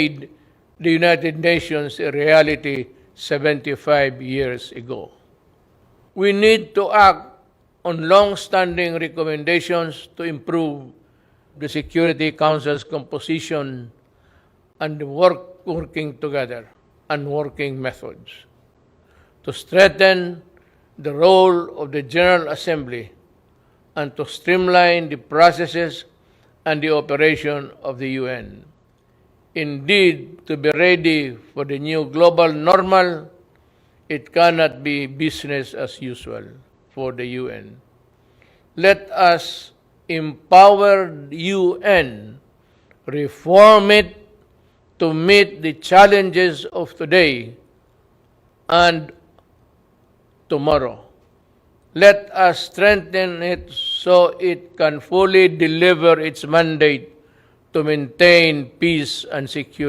made the United Nations a reality 75 years ago. We need to act on long-standing recommendations to improve the Security Council's composition and work working together and working methods to strengthen the role of the General Assembly and to streamline the processes and the operation of the UN. Indeed, to be ready for the new global normal, it cannot be business as usual for the UN. Let us empower UN, reform it to meet the challenges of today and tomorrow. Let us strengthen it so it can fully deliver its mandate to maintain peace and security.